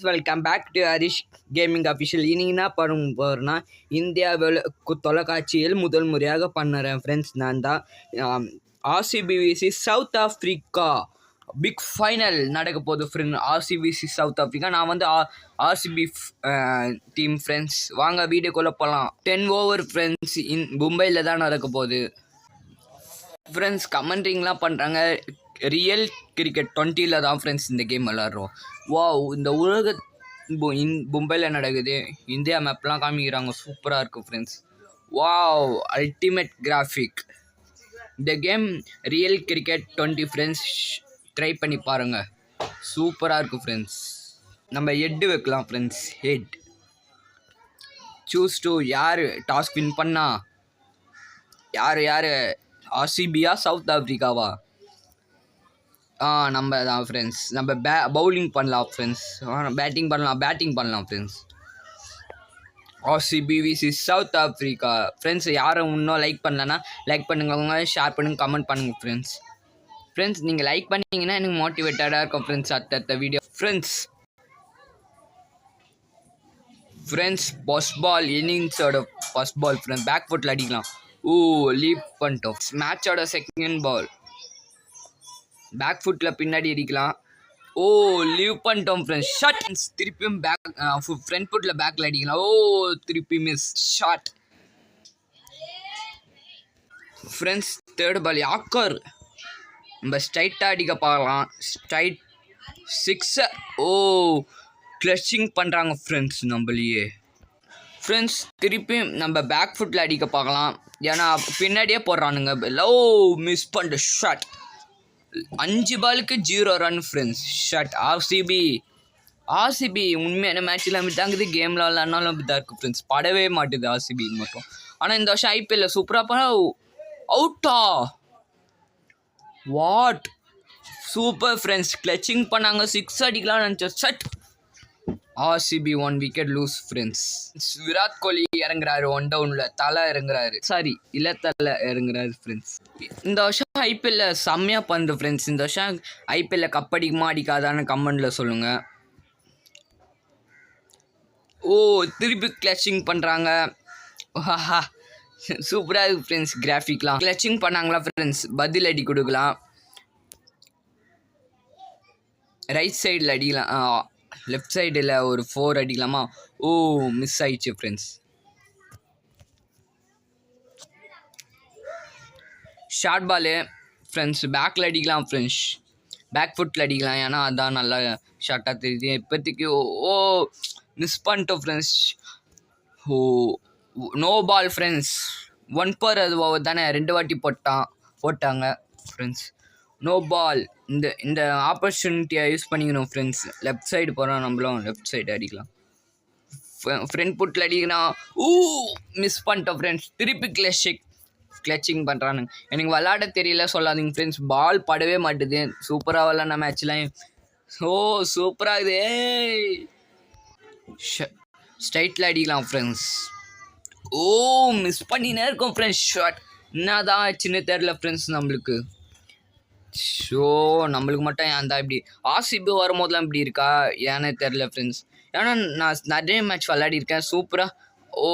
Welcome back to Harish gaming official இனி என்ன பண்ண போகிறேன்னா இந்தியாவில் தொலைக்காட்சியில் முதல் முறையாக பண்ணுறேன் ஃப்ரெண்ட்ஸ் நான் தான் RCB vs South Africa big final நடக்க போகுது ஃப்ரெண்ட் ஆர்சிபிசி சவுத் ஆஃப்ரிக்கா நான் வந்து ஆர்சிபி டீம் ஃப்ரெண்ட்ஸ் வாங்க வீடியோக்குள்ளே போகலாம் டென் ஓவர் ஃப்ரெண்ட்ஸ் இன் மும்பையில் தான் நடக்க போகுது. ஃப்ரெண்ட்ஸ் கமெண்ட்ரிங்லாம் பண்ணுறாங்க ரியல் கிரிக்கெட் டுவெண்ட்டியில் தான் ஃப்ரெண்ட்ஸ் இந்த கேம் விளாட்றோம் வாவ் இந்த உலக இன் மும்பையில் நடக்குது? இந்தியா மேப்லாம் காமிக்கிறாங்க. சூப்பராக இருக்கும் ஃப்ரெண்ட்ஸ் வாவ் அல்டிமேட் கிராஃபிக் இந்த game real cricket twenty friends try பண்ணி பாருங்கள் சூப்பராக இருக்கும் ஃப்ரெண்ட்ஸ் நம்ம ஹெட்டு வைக்கலாம் ஃப்ரெண்ட்ஸ் ஹெட் சூஸ் டு யார் டாஸ்க் வின் பண்ணா? யார் யார்? ஆர்சிபியா சவுத் ஆஃப்ரிக்காவா ஆ நம்ம தான் ஃப்ரெண்ட்ஸ் நம்ம பே பவுலிங் பண்ணலாம் ஃப்ரெண்ட்ஸ் பேட்டிங் பண்ணலாம் பேட்டிங் பண்ணலாம் friends RCB vs South Africa friends யாரும் இன்னும் லைக் பண்ணலன்னா லைக் பண்ணுங்க ஷேர் பண்ணுங்க கமெண்ட் பண்ணுங்க ஃப்ரெண்ட்ஸ் ஃப்ரெண்ட்ஸ் நீங்கள் லைக் பண்ணிங்கன்னா எனக்கு மோட்டிவேட்டடாக இருக்கும் ஃப்ரெண்ட்ஸ் அடுத்த video friends friends first ball இன்னிங்ஸோட first ball friends back ஃபுட்டில் அடிக்கலாம். ஓ லீப் பண்ணிட்டோம். மேட்சோட செகண்ட் பால் பேக் ஃபுட்டில் பின்னாடி அடிக்கலாம். ஓ லீவ் பண்ணிட்டோம் ஃப்ரெண்ட்ஸ் ஷார்ட் திருப்பியும் பேக் ஃப்ரண்ட் ஃபுட்டில் பேக்கில் அடிக்கலாம். ஓ திருப்பி miss short friends third ball yorker நம்ம ஸ்ட்ரைட்டாக அடிக்க பார்க்கலாம். ஸ்ட்ரைட் சிக்ஸை ஓ கிளச்சிங் பண்ணுறாங்க ஃப்ரெண்ட்ஸ் நம்மளையே. ஃப்ரெண்ட்ஸ் திருப்பி நம்ம பேக் ஃபுட்டில் அடிக்க பார்க்கலாம். ஏன்னா பின்னாடியே போடுறானுங்க. லவ் மிஸ் பண்ணிட்டு ஷார்ட் அஞ்சு பாலுக்கு zero run friends shut RCB RCB உண்மையான மேட்ச்சில் அப்படி தாங்குது கேமில் விளாட்னாலும் அப்படி தான் இருக்குது. ஃப்ரெண்ட்ஸ் படவே மாட்டுது ஆர்சிபி மட்டும். ஆனால் இந்த வருஷம் ஐபிஎல்ல சூப்பராக பண்ண அவுட்டா வாட் சூப்பர் ஃப்ரெண்ட்ஸ் கிளச்சிங் பண்ணாங்க. சிக்ஸ் அடிக்கலாம்னு நினச்சோம் சட் RCB one wicket lose friends Virat Kohli இறங்குறாரு one டவுனில் தலை இறங்குறாரு. சாரி இல்லை தலை இறங்குறாரு ஃப்ரெண்ட்ஸ் இந்த வருஷம் ஐபிஎல்ல செம்மையாக பண்ணுது ஃப்ரெண்ட்ஸ் இந்த வருஷம் ஐபிஎல்ல கப் அடிக்குமா அடிக்காதான்னு கமெண்டில் சொல்லுங்கள் ஓ திருப்பி கிளச்சிங் பண்ணுறாங்க ஹஹா சூப்பராக இருக்குது ஃப்ரெண்ட்ஸ் கிராஃபிக்லாம் கிளச்சிங் பண்ணாங்களா ஃப்ரெண்ட்ஸ் பதில் அடி கொடுக்கலாம். ரைட் சைடில் அடிக்கலாம். லெஃப்ட் சைடில் ஒரு ஃபோர் அடிக்கலாமா? ஓ மிஸ் ஆயிடுச்சு ஃப்ரெண்ட்ஸ் ஷார்ட் பாலு ஃப்ரெண்ட்ஸ் பேக்கில் அடிக்கலாம் ஃப்ரெண்ட்ஸ் பேக் ஃபுட்டில் அடிக்கலாம் ஏன்னா அதான் நல்லா ஷார்ட்டாக தெரியுது. இப்போதைக்கு ஓ மிஸ் பண்ணிட்டோம் friends oh no ball friends one per அது ஓவர் தானே? ரெண்டு வாட்டி போட்டான் போட்டாங்க ஃப்ரெண்ட்ஸ் நோ பால் இந்த இந்த ஆப்பர்ச்சுனிட்டியை யூஸ் பண்ணிக்கணும் ஃப்ரெண்ட்ஸ் லெஃப்ட் சைடு போகிறோம் நம்மளும் லெஃப்ட் சைடு அடிக்கலாம். ஃப்ரெண்ட் புட்டில் அடிக்கலாம் ஊ மிஸ் பண்ணிட்டோம் ஃப்ரெண்ட்ஸ் திருப்பி கிளச்சிங் கிளச்சிங் பண்ணுறானுங்க எனக்கு விளாட தெரியல சொல்லாதீங்க ஃப்ரெண்ட்ஸ் பால் படவே மாட்டுது. சூப்பராக விளாட்ன மேட்ச்லாம் ஓ சூப்பராக இது ஸ்ட்ரைட்டில் அடிக்கலாம் ஃப்ரெண்ட்ஸ் ஓ மிஸ் பண்ணினே இருக்கோம் ஃப்ரெண்ட்ஸ் ஷாட் என்னதான் சின்ன தெரில ஃப்ரெண்ட்ஸ் நம்மளுக்கு. ஷோ நம்மளுக்கு மட்டும் ஏன் தான் இப்படி ஆர்சிபி வரும்போதெல்லாம் இப்படி இருக்கா? ஏன்னே தெரில ஃப்ரெண்ட்ஸ் ஏன்னா நான் நிறைய மேட்ச் விளையாடிருக்கேன் சூப்பராக ஓ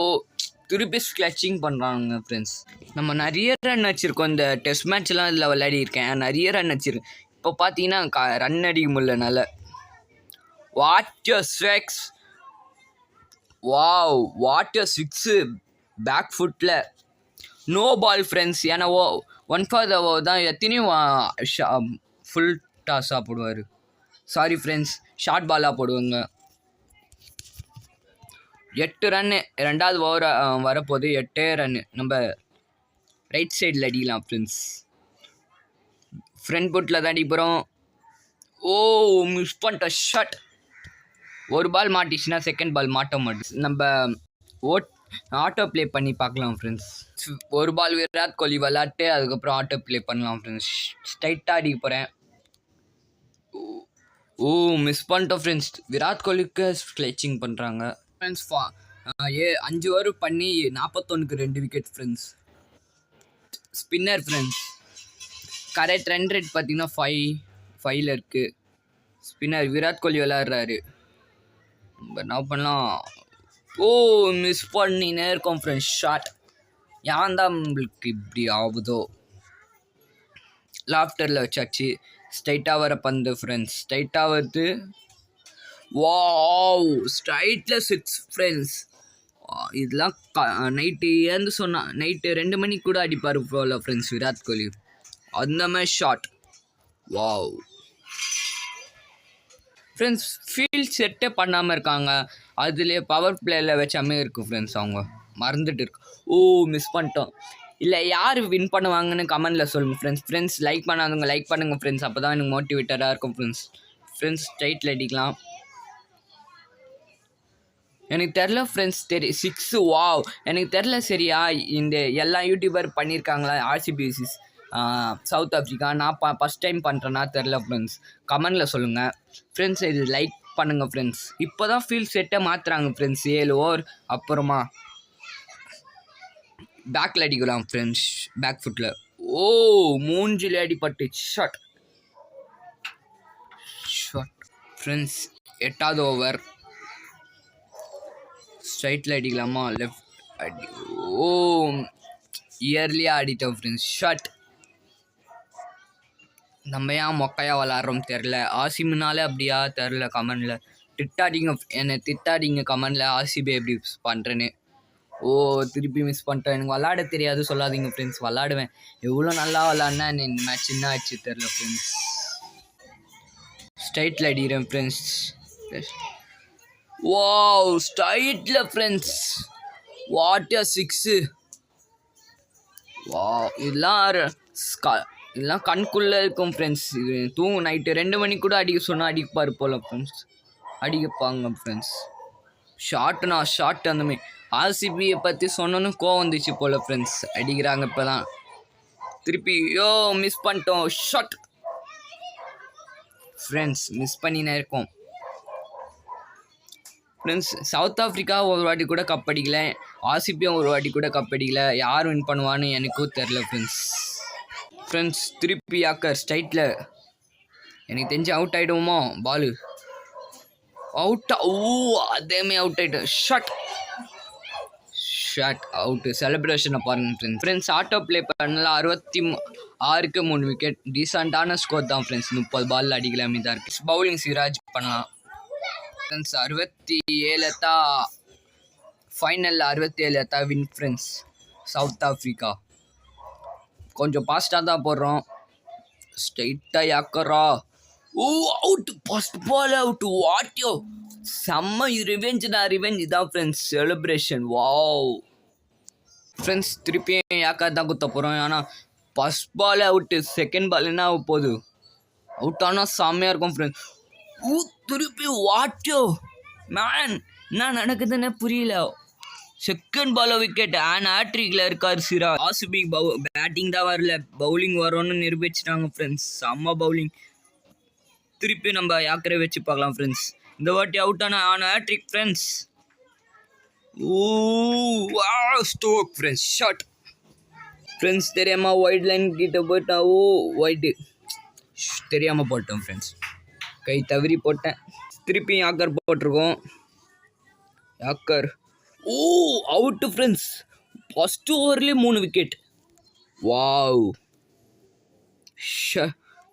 திருப்பி ஸ்க்ளச்சிங் பண்ணுறாங்க ஃப்ரெண்ட்ஸ் நம்ம நிறைய ரன் அடிச்சிருக்கோம். இந்த டெஸ்ட் மேட்ச்லாம் இதில் விளையாடிருக்கேன் நிறைய ரன் அடிச்சிருக்கேன். இப்போ பார்த்தீங்கன்னா க ரன் அடிக்க முடியல நல்ல what ஸ்வெக்ஸ் wow what a six back ஃபுட்டில் நோ பால் ஃப்ரெண்ட்ஸ் ஏன்னா ஓ ஒன் ஃபார் த தான் எத்தனையும் ஃபுல் டாஸாக போடுவார். சாரி ஃப்ரெண்ட்ஸ் ஷார்ட் பாலாக போடுவாங்க. எட்டு ரன்னு ரெண்டாவது ஓவர் வரப்போகுது. எட்டே ரன்னு நம்ம ரைட் சைடில் அடிக்கலாம் ஃப்ரெண்ட்ஸ் ஃப்ரண்ட் புட்டில் தான் அடிப்போகிறோம் ஓ மிஸ் பண்ணிட்ட ஷாட் ஒரு பால் மாட்டிச்சுன்னா செகண்ட் பால் மாட்ட மாட்டுச்சு நம்ம ஓட் ஆட்டோ ப்ளே பண்ணி பார்க்கலாம் ஃப்ரெண்ட்ஸ் ஒரு பால் விராட் கோலி விளாட்டு அதுக்கப்புறம் ஆட்டோ ப்ளே பண்ணலாம் ஃப்ரெண்ட்ஸ் ஸ்ட்ரைட்டாக அடிக்க போகிறேன் ஓ மிஸ் பண்ணிட்டோம் ஃப்ரெண்ட்ஸ் விராட் கோலிக்கு ஸ்க்ளச்சிங் பண்ணுறாங்க ஃப்ரெண்ட்ஸ் ஃபா ஏ அஞ்சு ஓவர் பண்ணி நாற்பத்தொன்னுக்கு ரெண்டு wicket friends spinner friends correct run rate பார்த்தீங்கன்னா ஃபைவ் ஃபைவ்ல இருக்குது ஸ்பின்னர் விராட் கோலி விளாட்றாரு நம்ம என்ன பண்ணலாம்? ஓ மிஸ் பண்ணினே இருக்கோம் ஃப்ரெண்ட்ஸ் ஷாட் ஏன் தான் நம்மளுக்கு இப்படி ஆகுதோ? லாஃப்டரில் வச்சாச்சு. ஸ்ட்ரைட்டாக வர பந்து ஃப்ரெண்ட்ஸ் ஸ்ட்ரைட்டாக வருது. வாவ் ஸ்ட்ரைட்டில் சிக்ஸ் ஃப்ரெண்ட்ஸ் இதெல்லாம் க நைட்டு ஏந்து சொன்னால் நைட்டு ரெண்டு மணிக்கு கூட அடிப்பார் போல ஃப்ரெண்ட்ஸ் விராட் கோலி. அந்த மாதிரி ஷாட் வாவ் ஃப்ரெண்ட்ஸ் ஃபீல்ட் செட்டே பண்ணாமல் இருக்காங்க. அதுலேயே பவர் பிளேயில் வச்சாமே இருக்குது ஃப்ரெண்ட்ஸ் அவங்க. மறந்துட்டு இருக்கு. ஓ மிஸ் பண்ணிட்டோம். இல்லை யார் வின் பண்ணுவாங்கன்னு கமெண்டில் சொல்லுங்கள் ஃப்ரெண்ட்ஸ் ஃப்ரெண்ட்ஸ் லைக் பண்ணாதவங்க லைக் பண்ணுங்கள் ஃப்ரெண்ட்ஸ் அப்போ தான் எனக்கு மோட்டிவேட்டடாக இருக்கும் ஃப்ரெண்ட்ஸ் ஃப்ரெண்ட்ஸ் ஸ்ட்ரைட்டில் அடிக்கலாம். எனக்கு தெரில ஃப்ரெண்ட்ஸ் தெரி சிக்ஸு வாவ் எனக்கு தெரில சரியா இந்த எல்லா யூடியூபர் பண்ணியிருக்காங்களா ஆர்சிபிசிஸ் சவுத் ஆஃப்ரிக்கா நான் ப ஃபஸ்ட் டைம் பண்ணுறேன்னா தெரில ஃப்ரெண்ட்ஸ் கமெண்டில் சொல்லுங்கள் ஃப்ரெண்ட்ஸ் இது லைக் பண்ணுங்கள் ஃப்ரெண்ட்ஸ் இப்போ தான் ஃபீல் செட்டை மாற்றுறாங்க ஃப்ரெண்ட்ஸ் ஏழு ஓவர் அப்புறமா பேக்கில் அடிக்கலாம் ஃப்ரெண்ட்ஸ் பேக் ஃபுட்டில் ஓ மூஞ்சில் அடிப்பட்டு ஷாட் ஷாட் ஃப்ரெண்ட்ஸ் எட்டாவது ஓவர் ஸ்ட்ரைட்டில் அடிக்கலாமா? லெஃப்ட் அடி ஓ இயர்லியாக ஆடிட்டோம் ஃப்ரெண்ட்ஸ் ஷாட் நம்ம ஏன் மொக்கையாக விளாட்றோம் தெரில ஆசிமுனாலே அப்படியா தெரில கமெண்டில். திட்டாடிங்க என்னை திட்டாடிங்க கமெண்டில். ஆசிபே எப்படி பண்ணுறேன்னு ஓ திருப்பி மிஸ் பண்ணிட்டேன் எனக்கு விளாட தெரியாது சொல்லாதீங்க ஃப்ரெண்ட்ஸ் விளாடுவேன். எவ்வளோ நல்லா விளாட்னா இந்த மேட்ச் என்ன ஆச்சு தெரில ஃப்ரெண்ட்ஸ் ஸ்ட்ரைட்டில் அடிக்கிறேன் ஃப்ரெண்ட்ஸ் வாவ் ஸ்ட்ரைட்டில் ஃப்ரெண்ட்ஸ் வாட் சிக்ஸு வா இதெல்லாம் இதெல்லாம் கண்குள்ளே இருக்கும் ஃப்ரெண்ட்ஸ் இது தூங்கு நைட்டு ரெண்டு மணிக்கு கூட அடிக்க சொன்னால் அடிப்பார் போல் ஃப்ரெண்ட்ஸ் அடிக்கப்பாங்க ஃப்ரெண்ட்ஸ் ஷார்ட்னா ஷார்ட் அந்த மாதிரி. ஆர்சிபியை பற்றி சொன்னோன்னு கோவம் வந்துச்சு போல் ஃப்ரெண்ட்ஸ் அடிக்கிறாங்க இப்போ தான் திருப்பி யோ மிஸ் பண்ணிட்டோம். ஷார்ட் ஃப்ரெண்ட்ஸ் மிஸ் பண்ணினே இருக்கோம். ஃப்ரெண்ட்ஸ் சவுத் ஆஃப்ரிக்கா ஒரு வாட்டி கூட கப் அடிக்கல. ஆர்சிபியும் ஒரு வாட்டி கூட கப் அடிக்கல. யார் வின் பண்ணுவான்னு எனக்கும் தெரில ஃப்ரெண்ட்ஸ் ஃப்ரெண்ட்ஸ் திருப்பி ஆக்கர் ஸ்ட்ரைட்டில் எனக்கு தெரிஞ்சு அவுட் ஆகிடுவோமா பாலு அவுட் ஓ அதேமே அவுட் ஆகிட்டேன் ஷார்ட் ஷாட் அவுட்டு செலிப்ரேஷனை பாருங்கள் ஃப்ரெண்ட்ஸ் ஃப்ரெண்ட்ஸ் ஆட்டோ ப்ளே பண்ணல. அறுபத்தி ஆறுக்கு மூணு விக்கெட் டீசெண்டான ஸ்கோர் தான் ஃப்ரெண்ட்ஸ் முப்பது பால் அடிக்கலாமே தான் இருக்குது பவுலிங் சிராஜ் பண்ணலாம். ஃப்ரெண்ட்ஸ் அறுபத்தி ஏழு தான். ஃபைனலில் அறுபத்தி ஏழு தான் வின் ஃப்ரெண்ட்ஸ் சவுத் ஆஃப்ரிக்கா கொஞ்சம் ஃபாஸ்ட்டாக தான் போடுறோம். ஸ்ட்ரைட்டாக யாக்கரா oh out first ball out வாட்டியோ செம்ம ரிவெஞ்ச் தான் ரிவெஞ்ச் இதான் ஃப்ரெண்ட்ஸ் செலிப்ரேஷன் வாவ் ஃப்ரெண்ட்ஸ் திருப்பியும் யாக்கா தான் குத்த போகிறோம் ஆனால் first ball out second ball என்ன ஆக போகுது? அவுட் ஆனால் செம்மையாக இருக்கும் ஃப்ரெண்ட்ஸ் ஊ திருப்பி வாட்டியோ மேன் என்ன நடக்குதுன்னு புரியல. செகண்ட் பால விக்கெட் ஆன் ஆட்ரிக்கில் இருக்கார் சிரா ஆசுபி பவு பேட்டிங் தான் வரல. பவுலிங் வரும்னு நிரூபிச்சிட்டாங்க ஃப்ரெண்ட்ஸ் செம்ம பவுலிங் திருப்பி நம்ம யாக்கரை வச்சு பார்க்கலாம் ஃப்ரெண்ட்ஸ் இந்த வாட்டி அவுட் ஆன on hat trick friends oh stroke friends shot friends தெரியாமல் ஒயிட் லைன் கிட்டே போயிட்டா ஓ ஒயிட்டு தெரியாமல் போட்டோம் ஃப்ரெண்ட்ஸ் கை தவறி போட்டேன். திருப்பி யாக்கர் போட்டிருக்கோம். Yorker. Oh out friends first ஓவர்லேயே மூணு wicket wow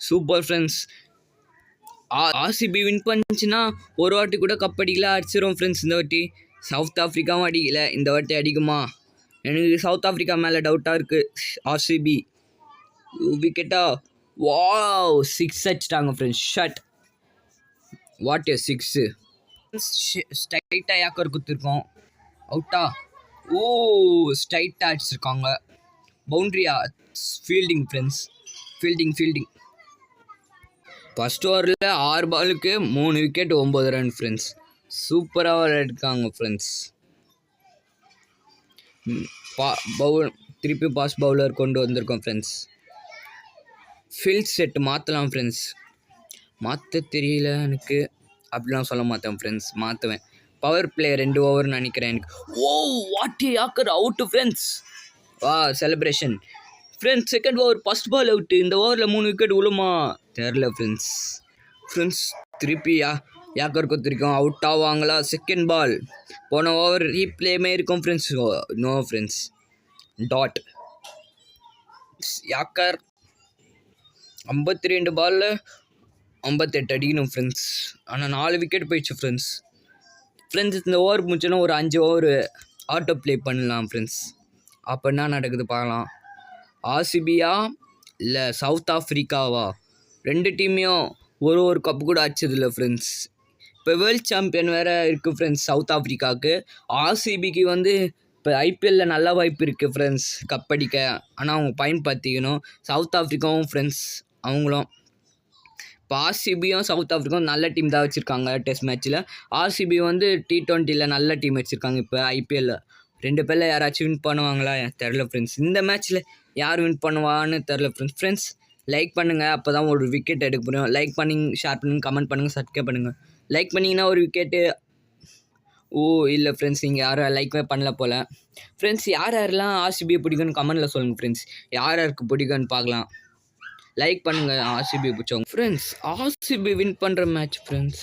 super friends RCB win பண்ணிச்சுன்னா ஒரு வாட்டி கூட கப் அடிக்கல அடிச்சிரும் ஃப்ரெண்ட்ஸ் இந்த வாட்டி. சவுத் ஆஃப்ரிக்காவும் அடிக்கல இந்த வாட்டி அடிக்குமா? எனக்கு சவுத் ஆஃப்ரிக்கா மேலே டவுட்டாக இருக்குது ஆர்சிபி விக்கெட்டா வாவ் சிக்ஸ் அடிச்சிட்டாங்க friends shot what a six ஸ்ட்ரைட்டாக யாக்கர் குத்துருக்கோம். அவுட்டா? ஓ ஸ்ட்ரைட்டாக அடிச்சிருக்காங்க. பவுண்ட்ரியா fielding friends fielding fielding first ஓவரில் ஆறு பாலுக்கு மூணு விக்கெட் ஒம்பது ரன் ஃப்ரெண்ட்ஸ் சூப்பராக விளையாடிருக்காங்க ஃப்ரெண்ட்ஸ் பா பவுல் திருப்பி பாஸ் பவுலர் கொண்டு வந்திருக்கோம் ஃப்ரெண்ட்ஸ் ஃபீல்ட் செட் மாற்றலாம் ஃப்ரெண்ட்ஸ் மாற்ற தெரியல எனக்கு. அப்படிலாம் சொல்ல மாட்டேன் ஃப்ரெண்ட்ஸ் மாற்றுவேன் பவர் பிளே ரெண்டு ஓவர்னு நினைக்கிறேன் எனக்கு. ஓ வாட் யாக்கர் அவுட்டு ஃப்ரெண்ட்ஸ் வா celebration friends second over first ball out இந்த ஓவரில் மூணு விக்கெட் விழுமா? தெரில ஃப்ரெண்ட்ஸ் ஃப்ரெண்ட்ஸ் திருப்பி யா யாக்கர் கொடுத்துருக்கோம் அவுட் ஆவாங்களா? செகண்ட் பால் போன ஓவர் ரீப்ளேமே இருக்கும் friends no friends dot yorker ஐம்பத்தி ரெண்டு பாலில் ஐம்பத்தெட்டு அடிக்கணும் ஃப்ரெண்ட்ஸ் ஆனால் நாலு விக்கெட் போயிடுச்சு ஃப்ரெண்ட்ஸ் ஃப்ரெண்ட்ஸ் இந்த ஓவர் முடிச்சோன்னா ஒரு அஞ்சு ஓவர் ஆட்டோ ப்ளே பண்ணலாம் ஃப்ரெண்ட்ஸ் அப்போ என்ன நடக்குது பார்க்கலாம் ஆர்சிபியா இல்லை சவுத் ஆஃப்ரிக்காவா ரெண்டு டீமையும் ஒரு ஒரு கப்பு கூட அடிச்சதில்ல ஃப்ரெண்ட்ஸ் இப்போ வேர்ல்ட் சாம்பியன் வேறு இருக்குது ஃப்ரெண்ட்ஸ் சவுத் ஆஃப்ரிக்காவுக்கு ஆர்சிபிக்கு வந்து இப்போ ஐபிஎல்லில் நல்ல வாய்ப்பு இருக்குது ஃப்ரெண்ட்ஸ் கப் அடிக்க. ஆனால் அவங்க பயன்படுத்திக்கணும். சவுத் ஆஃப்ரிக்காவும் ஃப்ரெண்ட்ஸ் அவங்களும். இப்போ ஆர்சிபியும் சவுத் ஆஃப்ரிக்காவும் நல்ல டீம் தான் வச்சுருக்காங்க டெஸ்ட் மேட்ச்சில் ஆர்சிபி வந்து டி டுவெண்ட்டியில் நல்ல டீம் வச்சுருக்காங்க இப்போ ஐபிஎல்லில் ரெண்டு பேரில் யாராச்சும் வின் பண்ணுவாங்களா? தெரில ஃப்ரெண்ட்ஸ் இந்த மேட்ச்சில் யார் வின் பண்ணுவான்னு தெரில ஃப்ரெண்ட்ஸ் ஃப்ரெண்ட்ஸ் லைக் பண்ணுங்கள் அப்போ தான் ஒரு விக்கெட் எடுக்க முடியும். லைக் பண்ணி ஷேர் பண்ணுங்கள் கமெண்ட் பண்ணுங்கள் சப்ஸ்கிரைப் பண்ணுங்கள் லைக் பண்ணிங்கன்னா ஒரு விக்கெட்டு ஓ இல்லை ஃப்ரெண்ட்ஸ் நீங்கள் யாரும் லைக்கே பண்ணல போல். ஃப்ரெண்ட்ஸ் யார் யாரெல்லாம் ஆர்சிபியை பிடிக்கும்னு கமெண்டில் சொல்லுங்கள் ஃப்ரெண்ட்ஸ் யார் யாருக்கு பிடிக்கும்னு பார்க்கலாம். லைக் பண்ணுங்கள் ஆர்சிபி பிடிச்சவங்க. ஃப்ரெண்ட்ஸ் ஆர்சிபி வின் பண்ணுற மேட்ச் ஃப்ரெண்ட்ஸ்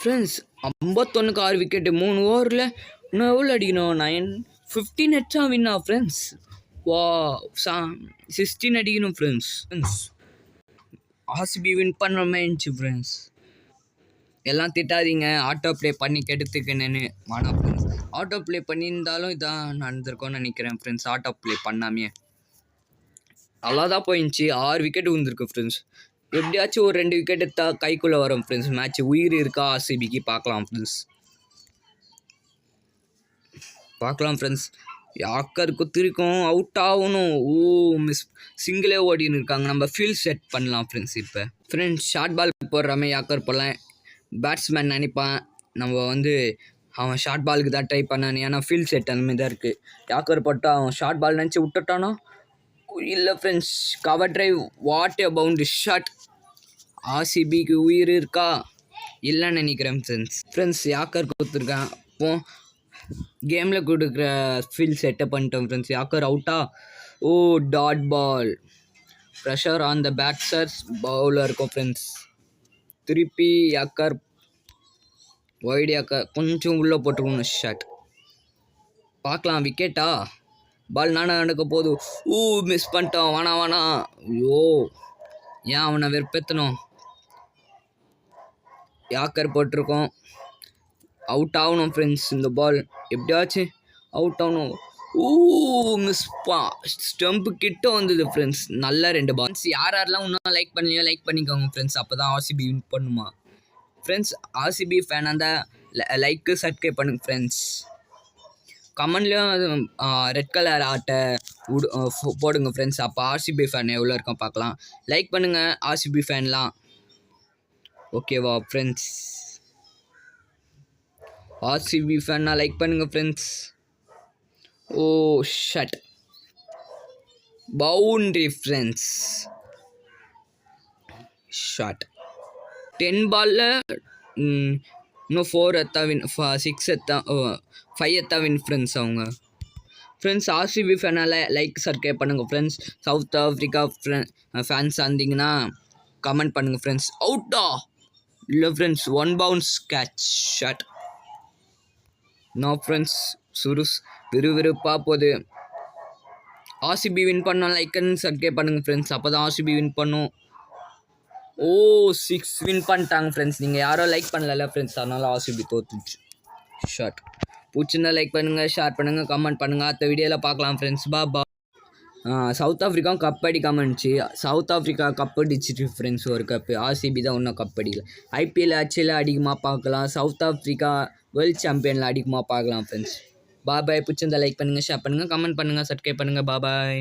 ஃப்ரெண்ட்ஸ் ஐம்பத்தொன்னுக்கு ஆறு விக்கெட்டு மூணு ஓவரில் இன்னும் எவ்வளோ அடிக்கணும்? நைன் ஃபிஃப்டீன் ஹெட்ஸா வின்னா ஃப்ரெண்ட்ஸ் வா சா சிக்ஸ்டீன் அடிக்கணும் ஃப்ரெண்ட்ஸ் ஃப்ரெண்ட்ஸ் ஆர்சிபி வின் பண்ணுற மேட்ச் ஃப்ரெண்ட்ஸ் எல்லாம் திட்டாதீங்க. ஆட்டோ ப்ளே பண்ணி கெடுத்துக்கணுன்னு வாடா ஃப்ரெண்ட்ஸ் ஆட்டோ ப்ளே பண்ணியிருந்தாலும் இதான் நடந்திருக்கோன்னு நினைக்கிறேன் ஃப்ரெண்ட்ஸ் ஆட்டோ ப்ளே பண்ணாமே நல்லா தான் போயிடுச்சு ஆறு விக்கெட் விழுந்திருக்கு ஃப்ரெண்ட்ஸ் எப்படியாச்சும் ஒரு ரெண்டு விக்கெட் எடுத்தா கைக்குள்ளே வரும் ஃப்ரெண்ட்ஸ் மேட்ச் உயிர் இருக்கா ஆர்சிபிக்கு பார்க்கலாம் ஃப்ரெண்ட்ஸ் பார்க்கலாம் ஃப்ரெண்ட்ஸ் யாக்கர் திருக்கும் அவுட் ஆகணும். ஓ மிஸ் சிங்கிளே ஓடின்னு இருக்காங்க. நம்ம ஃபீல்ட் செட் பண்ணலாம் ஃப்ரெண்ட்ஸ் இப்போ. ஃப்ரெண்ட்ஸ் ஷார்ட் பால் போடுறாமே யாக்கர் போடலாம் பேட்ஸ்மேன் நினைப்பான். நம்ம வந்து அவன் ஷார்ட் பாலுக்கு தான் ட்ரை பண்ணான். ஏன்னா ஃபீல்ட் செட் அந்த மாதிரி தான் இருக்குது யாக்கர் போட்டால் அவன் ஷார்ட் பால் நினச்சி விட்டுட்டானோ? இல்லை friends cover drive what a shot ஆர்சிபிக்கு உயிர் இருக்கா? இல்லைன்னு நினைக்கிறேன் ஃப்ரெண்ட்ஸ் ஃப்ரெண்ட்ஸ் யாக்கர் கொடுத்துருக்கேன். அப்போ கேமில் கொடுக்குற ஃபீல் செட்டப் பண்ணிட்டோம் ஃப்ரெண்ட்ஸ் யாக்கர் அவுட்டா ஓ dot ball pressure on the batters bowler இருக்கும் ஃப்ரெண்ட்ஸ் திருப்பி யாக்கர் ஒய்டு யாக்கர் கொஞ்சம் உள்ளே போட்டுக்கணும் ஷாட் பார்க்கலாம் விக்கெட்டா பால் நானா நடக்க போகுது ஊ மிஸ் பண்ணிட்டோம். வானா வானா ஐயோ ஏன் அவனை வெறுப்பேற்றணும் யாக்கர் போட்டிருக்கோம். அவுட் ஆகணும் ஃப்ரெண்ட்ஸ் இந்த பால் எப்படியாச்சும் அவுட் ஆகணும். ஊ மிஸ் பா ஸ்டம்ப்பு கிட்ட வந்தது ஃப்ரெண்ட்ஸ் நல்ல ரெண்டு பால்ஸ் யார் யாரெல்லாம் இன்னும் லைக் பண்ணலையோ லைக் பண்ணிக்கோங்க ஃப்ரெண்ட்ஸ் அப்போ தான் ஆர்சிபி வின் பண்ணுமா. ஃப்ரெண்ட்ஸ் ஆர்சிபி ஃபேனாக இருந்தால் லைக்கு சப்ஸ்கிரைப் பண்ணுங்க ஃப்ரெண்ட்ஸ் கமெண்ட்லேயும் ரெட் கலர் ஆட்டை உடு போடுங்க ஃப்ரெண்ட்ஸ் அப்போ ஆர்சிபி ஃபேன் எவ்வளோ இருக்கும் பார்க்கலாம். லைக் பண்ணுங்கள் ஆர்சிபி ஃபேன்லாம் ஓகேவா ஃப்ரெண்ட்ஸ் ஆர்சிபி ஃபேன்னா லைக் பண்ணுங்கள் friends oh shot boundary friends shot ten பாலில் இன்னும் ஃபோர் எத்தா வின் சிக்ஸ் எத்தா ஃபைவ் எத்தா வின் ஃப்ரெண்ட்ஸ் அவங்க. ஃப்ரெண்ட்ஸ் ஆர்சிபி ஃபேனால் லைக் சப்ஸ்கிரைப் பண்ணுங்கள் ஃப்ரெண்ட்ஸ் சவுத் ஆஃப்ரிக்கா ஃபேன்ஸ் இருந்தீங்கன்னா கமெண்ட் பண்ணுங்கள் ஃப்ரெண்ட்ஸ் அவுட்டா இல்லை friends one bounce catch shot no friends சுருஸ் விறுவிறுப்பாக போகுது ஆர்சிபி வின் பண்ணோம் லைக்கன்னு சப்ஸ்கிரைப் பண்ணுங்கள் ஃப்ரெண்ட்ஸ் அப்போ தான் ஆர்சிபி வின் பண்ணும். ஓ சிக்ஸ் வின் பண்ணிட்டாங்க ஃப்ரெண்ட்ஸ் நீங்கள் யாரும் லைக் பண்ணல ஃப்ரெண்ட்ஸ் அதனால ஆர்சிபி தோத்துச்சு. ஷார்ட் பிடிச்சிருந்தா லைக் பண்ணுங்கள் ஷேர் பண்ணுங்கள் கமெண்ட் பண்ணுங்கள் அடுத்த வீடியோவில் பார்க்கலாம் ஃப்ரெண்ட்ஸ் பா பா சவுத் ஆஃப்ரிக்கா கப் அடிக்காமல் இருந்துச்சு. சவுத் ஆஃப்ரிக்கா கப் அடிச்சிட்டு ஃப்ரெண்ட்ஸ் ஒரு கப்பு ஆர்சிபி தான் இன்னும் கப் அடிக்கல. ஐபிஎல் ஆச்சியில் அதிகமாக பார்க்கலாம். சவுத் ஆஃப்ரிக்கா வேர்ல்ட் சாம்பியனில் அதிகமாக பார்க்கலாம் ஃப்ரெண்ட்ஸ் பாபாய் பிடிச்சிருந்தா லைக் பண்ணுங்கள் ஷேர் பண்ணுங்கள் கமெண்ட் பண்ணுங்கள் சப்ஸ்கிரைப் பண்ணுங்கள் பாபாய்